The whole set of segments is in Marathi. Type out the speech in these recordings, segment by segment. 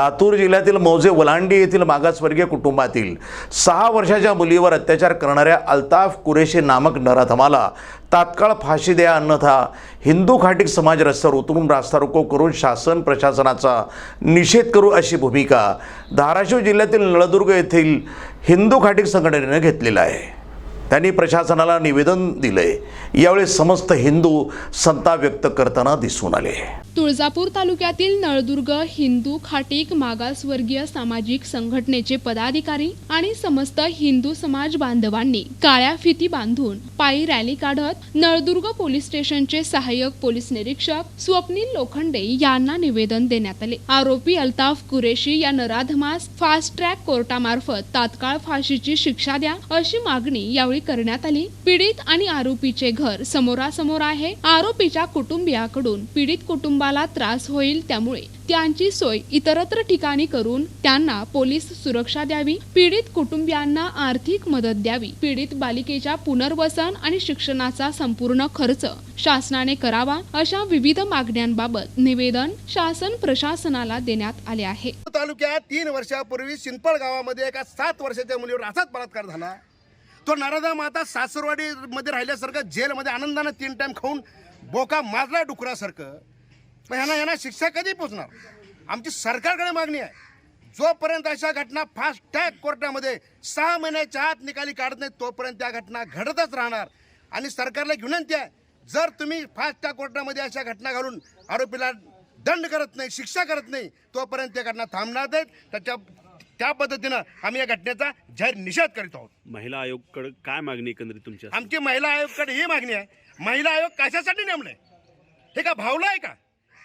लातूर जिल्ह्यातील मौजे वलांडी येथील मागासवर्गीय कुटुंबातील सहा वर्षाच्या मुलीवर अत्याचार करणाऱ्या अल्ताफ कुरेशी नामक नराधमाला तात्काळ फाशी द्या अन्यथा हिंदू खाटिक समाज रस्त्यावर उतरून रास्ता रोको करून शासन प्रशासनाचा निषेध करू अशी भूमिका धाराशिव जिल्ह्यातील नळदुर्ग येथील हिंदू खाटिक संघटनेनं घेतलेला आहे. त्यांनी प्रशासनाला निवेदन दिलंय यावेळी समस्त हिंदू संताप व्यक्त करताना दिसून आले. तुळजापूर तालुक्यातील नळदुर्ग हिंदू खाटीक मागासवर्गीय सामाजिक संघटनेचे पदाधिकारी आणि समस्त हिंदू समाज बांधवांनी काळ्या फिती बांधून पायी रॅली काढत नळदुर्ग पोलीस स्टेशनचे सहाय्यक पोलीस निरीक्षक स्वप्नील लोखंडे यांना निवेदन देण्यात आले. आरोपी अल्ताफ कुरेशी या नराधमास फास्ट ट्रॅक कोर्टामार्फत तात्काळ फाशीची शिक्षा द्या अशी मागणी यावेळी करण्यात आली. पीडित आणि आरोपीचे घर समोरासमोर आहे. आरोपीच्या कुटुंबियाकडून पीडित कुटुंबाला त्रास होईल त्यामुळे त्यांची सोय इतरत्र ठिकाणी करून त्यांना पोलीस सुरक्षा द्यावी. पीडित कुटुंबियांना आर्थिक मदत द्यावी. पीडित बालिकेच्या पुनर्वसन आणि शिक्षणाचा संपूर्ण खर्च शासनाने करावा अशा विविध मागण्यांबाबत निवेदन शासन प्रशासनाला देण्यात आले आहे. तालुक्यात तीन वर्षापूर्वी शिंपळ गावामध्ये एका सात वर्षाच्या मुलीवर असाच बलात्कार झाला. तो नारदा माता सासरवाडी मध्ये राहिल्यासारखं जेलमध्ये आनंदानं तीन टाइम खाऊन बोका मारला डुकरासारखं. पण ह्यांना ह्यांना शिक्षा कधी पोचणार? आमची सरकारकडे मागणी आहे. जोपर्यंत अशा घटना फास्ट टॅग कोर्टामध्ये सहा महिन्याच्या आत निकाली काढत नाही तोपर्यंत त्या घटना घडतच राहणार. आणि सरकारला विनंती आहे जर तुम्ही फास्ट टॅग कोर्टामध्ये अशा घटना घालून आरोपीला दंड करत नाही शिक्षा करत नाही तोपर्यंत त्या घटना थांबणार नाहीत. त्याच्या त्या पद्धतीनं आम्ही या घटनेचा जाहीर निषेध करीत आहोत. महिला आयोगकडे काय मागणी एकंदरीत तुमची असेल? आमची महिला आयोगकडे ही मागणी आहे. महिला आयोग कशासाठी नेमलंय हे का भावलं आहे का?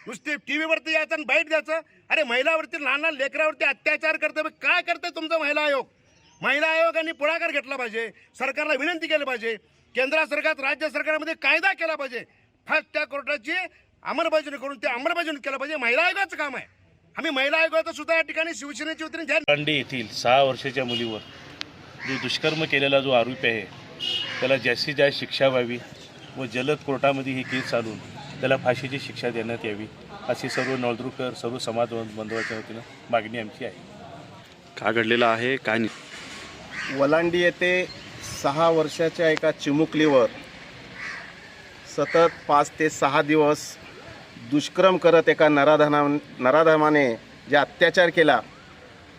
नुसते टी व्हीवरती यायचं आणि बाईट द्यायचं? अरे महिलावरती लहान लहान लेकरावरती अत्याचार करते. मग काय करते तुमचा महिला आयोग? महिला आयोगाने पुढाकार घेतला पाहिजे. सरकारला विनंती केली पाहिजे. केंद्र सरकार राज्य सरकारमध्ये कायदा केला पाहिजे. फास्ट त्या कोर्टाची अंमलबजावणी करून ते अंमलबजावणी केलं पाहिजे. महिला आयोगाचं काम आहे. आम्ही महिला आयोगाचं सुद्धा या ठिकाणी शिवसेनेची वतीने जाहीर लांडे येथील सहा वर्षाच्या मुलीवर जो दुष्कर्म केलेला जो आरोपी आहे त्याला जास्तीत जास्त शिक्षा व्हावी व जलद कोर्टामध्ये ही केस चालून त्याला फाशीची शिक्षा देण्यात यावी अशी सर्व नळदुरकर सर्व समाज बांधवाच्या वतीनं मागणी आमची आहे. का घडलेला आहे? काय नाही वलांडी येथे सहा वर्षाच्या एका चिमुकलीवर सतत पाच ते सहा दिवस दुष्कर्म करत एका नराधना नराधमाने जे अत्याचार केला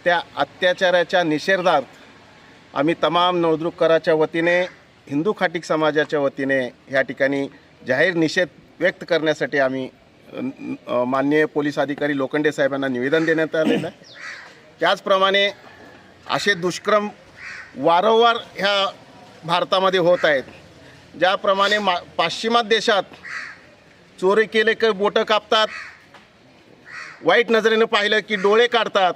त्या अत्याचाराच्या निषेधार्थ आम्ही तमाम नवदुरुकराच्या वतीने हिंदू खाटिक समाजाच्या वतीने ह्या ठिकाणी जाहीर निषेध व्यक्त करण्यासाठी आम्ही माननीय पोलीस अधिकारी लोखंडे साहेबांना निवेदन देण्यात आलेलं आहे. त्याचप्रमाणे असे दुष्क्रम वारंवार ह्या भारतामध्ये होत आहेत ज्याप्रमाणे मा पाश्चिमात देशात चोरी केले की बोटं कापतात. वाईट नजरेनं पाहिलं की डोळे काढतात.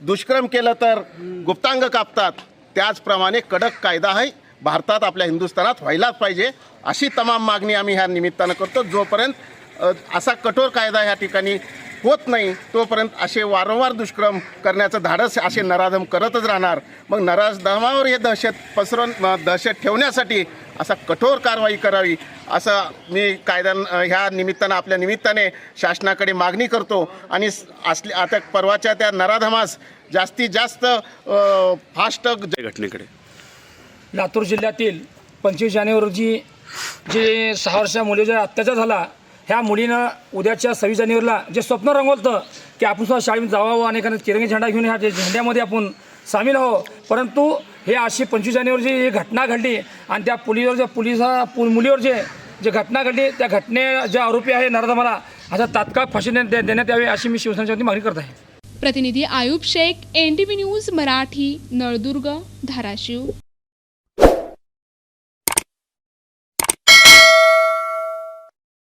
दुष्क्रम केलं तर गुप्तांग कापतात. त्याचप्रमाणे कडक कायदा आहे. भारतात आपल्या हिंदुस्थानात व्हायलाच पाहिजे. अशी तमाम मागणी आम्ही ह्या निमित्तानं करतो. जोपर्यंत असा कठोर कायदा ह्या ठिकाणी होत नाही तोपर्यंत असे वारंवार दुष्क्रम करण्याचं धाडस असे नराधम करतच राहणार. मग नराधमावर हे दहशत पसरवून दहशत ठेवण्यासाठी असा कठोर कारवाई करावी. असं मी कायदा ह्या निमित्तानं आपल्या निमित्ताने शासनाकडे मागणी करतो. आणि असले आता परवाच्या त्या नराधमास जास्तीत जास्त फास्ट घटनेकडे. लातूर जिल्ह्यातील पंचवीस जानेवारी रोजी जे सहा वर्षा मुलीचा अत्याचार झाला ह्या मुलीनं उद्याच्या सव्वीस जानेवारीला जे स्वप्न रंगवलं की आपण सुद्धा शाळेमध्ये जावावं आणि एखादा तिरंगी झेंडा घेऊन ह्या झेंड्यामध्ये आपण सामील आहो परंतु हे अशी पंचवीस जानेवारीची ही घटना घडली आणि त्या पुलीवर जे पोलिसा पु मुलीवर जे जे घटना घडली त्या घटने जे आरोपी आहे नरदमाला असा तात्काळ फाशी दे- देण्यात यावी अशी मी शिवसेनेच्या मागणी करत आहे. प्रतिनिधी आयुब शेख एन न्यूज मराठी नळदुर्ग धाराशिव.